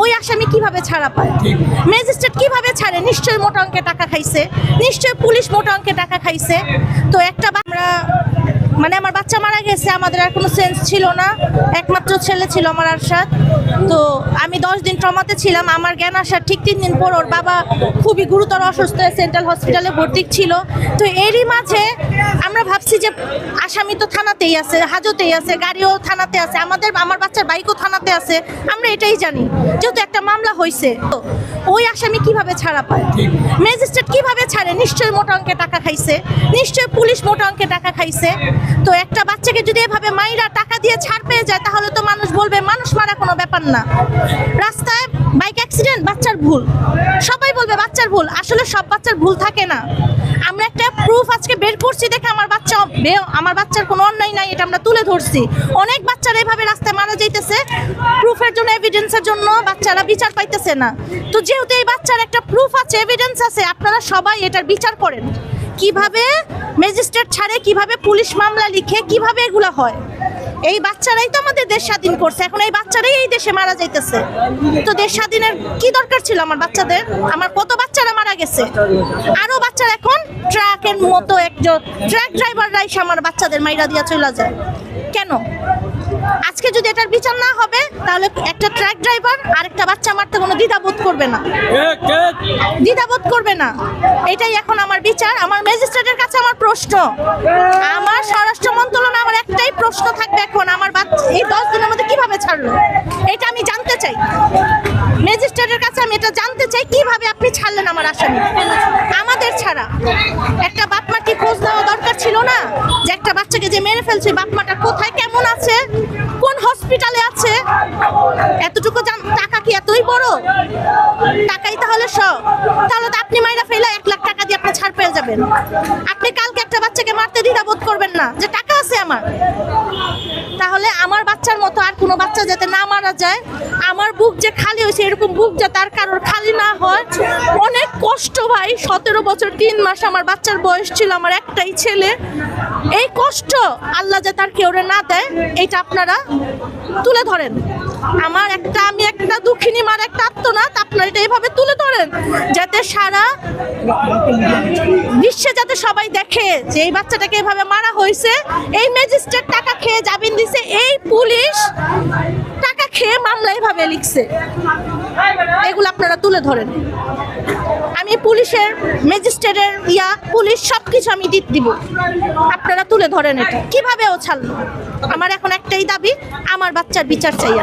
ওই আসামি কীভাবে ছাড়া পায়? ম্যাজিস্ট্রেট কীভাবে ছাড়ে? নিশ্চয় মোটা অঙ্কে টাকা খাইছে। নিশ্চয় পুলিশ মোটা অঙ্কে টাকা খাইছে। তো একটা আমরা মানে আমার বাচ্চা মারা গেছে, আমাদের আর কোনো সেন্স ছিল না। একমাত্র ছেলে ছিল আমার আরশাদ। তো আমি দশ দিন ট্রমাতে ছিলাম, আমার জ্ঞান আসার ঠিক তিন দিন পর ওর বাবা খুবই গুরুতর অসুস্থ হয়ে সেন্ট্রাল হসপিটালে ভর্তি ছিল। তো এরই মাঝে আমরা ভাবছি যে আসামি তো থানাতেই আছে, হাজতেই আছে, গাড়িও থানাতে আছে, আমাদের আমার বাচ্চার বাইকও থানাতে আছে, আমরা এটাই জানি। যেহেতু একটা মামলা হয়েছে ওই আসামি কীভাবে ছাড়া পায়? ম্যাজিস্ট্রেট কীভাবে ছাড়ে? নিশ্চয়ই মোটা অঙ্কে টাকা খাইছে, নিশ্চয়ই পুলিশ মোটা অঙ্কে টাকা খাইছে। তো একটা বাচ্চাকে যদি এভাবে মাইরা টাকা দিয়ে ছাড় পেয়ে যায়, তাহলে তো মানুষ বলবে, মানুষ মারা কোনো ব্যাপার না। রাস্তায় বাইক অ্যাক্সিডেন্ট বাচ্চার ভুল। সবাই বলবে, বাচ্চার ভুল। আসলে সব বাচ্চার ভুল থাকে না। আমরা একটা প্রুফ আজকে বের করছি দেখে আমার বাচ্চা আমার বাচ্চার কোনো অন্যায় নাই, এটা আমরা তুলে ধরছি। অনেক বাচ্চারা এভাবে রাস্তায় মারা যাইতেছে প্রুফের জন্য এভিডেন্সের জন্য বাচ্চারা বিচার পাইতেছে না। তো যেহেতু এই বাচ্চার একটা প্রুফ আছে এভিডেন্স আছে, আপনারা সবাই এটার বিচার করেন। কীভাবে? ম্যাজিস্ট্রেট ছাড়ে কীভাবে পুলিশ মামলা লিখে কীভাবে এগুলো হয়? এই বাচ্চারাই তো আমাদের দেশ স্বাধীন করছে, এখন এই বাচ্চারাই এই দেশে মারা যাইতেছে। তো দেশ স্বাধীনের কি দরকার ছিল আমার বাচ্চাদের? আমার কত বাচ্চারা মারা গেছে? আরও বাচ্চারা এখন ট্রাকের মতো একজন ট্রাক ড্রাইভাররাই আমার বাচ্চাদের মাইরা দিয়া চলে যায়। কেন? আজকে যদি এটার বিচার না হবে তাহলে একটা ট্রাক ড্রাইভার আর একটা বাচ্চা মারতে কোনো দ্বিধাবোধ করবে না। দ্বিধাবোধ করবে না। এটাই এখন আমার বিচার। আমার ম্যাজিস্ট্রেটের কাছে আমার প্রশ্ন। আমার স্বরাষ্ট্র মন্ত্রণালয় আমার একটাই প্রশ্ন থাকবে এখন। আমার বাচ্চা এই দশ দিনের মধ্যে কীভাবে ছাড়লো? এটা আমি জানতে চাই। ম্যাজিস্ট্রেটের কাছে আমি এটা জানতে চাই কীভাবে আপনি ছাড়লেন আমার আসামি? আমাদের ছাড়া। একটা বাপমা কি খোঁজ নেওয়া দরকার ছিল না? যে একটা বাচ্চাকে যে মেরে ফেলছে বাপমাটা কোথায় কেমন আছে? হসপিটালে আছে। এতটুকু টাকা কি এতই বড়? টাকাই তাহলে সব তাহলে তো আপনি মাইরা ফেলে এক লাখ টাকা দিয়ে আপনি ছাড় পেয়ে যাবেন। আপনি কালকে একটা বাচ্চাকে মারতে দ্বিধাবোধ করবেন না, যে টাকা আছে আমার। তাহলে আমার বাচ্চার মতো আর কোনো বাচ্চা যাতে না মারা যায়, আমার বুক যে খালি হয়েছে, এরকম বুক যাতে তার কারোর খালি না হয়। অনেক কষ্ট ভাই, সতেরো বছর, তিন মাস আমার বাচ্চার বয়স ছিল, আমার একটাই ছেলে। এই কষ্ট আল্লাহ যাতে তার কেউ না দেয় এইটা আপনারা তুলে ধরেন। আমার একটা, আমি একটা দুঃখিনী মার একটা আত্মনাথ, আপনারা এটা এইভাবে তুলে ধরেন, যাতে সারা বিশ্বে যাতে সবাই দেখে যে এই বাচ্চাটাকে এভাবে মারা হয়েছে, এই ম্যাজিস্ট্রেট টাকা খেয়ে জামিন দিছে, এই পুলিশ টাকা খেয়ে মামলা এভাবে লিখছে। এগুলো আপনারা তুলে ধরেন। আমি পুলিশের, ম্যাজিস্ট্রেটের, ইয়া, পুলিশ সব কিছু আমি দিত দিব। আপনারা তুলে ধরেন এটা। কীভাবে ও ছাড়লো? আমার এখন একটাই দাবি, আমার বাচ্চার বিচার চাই।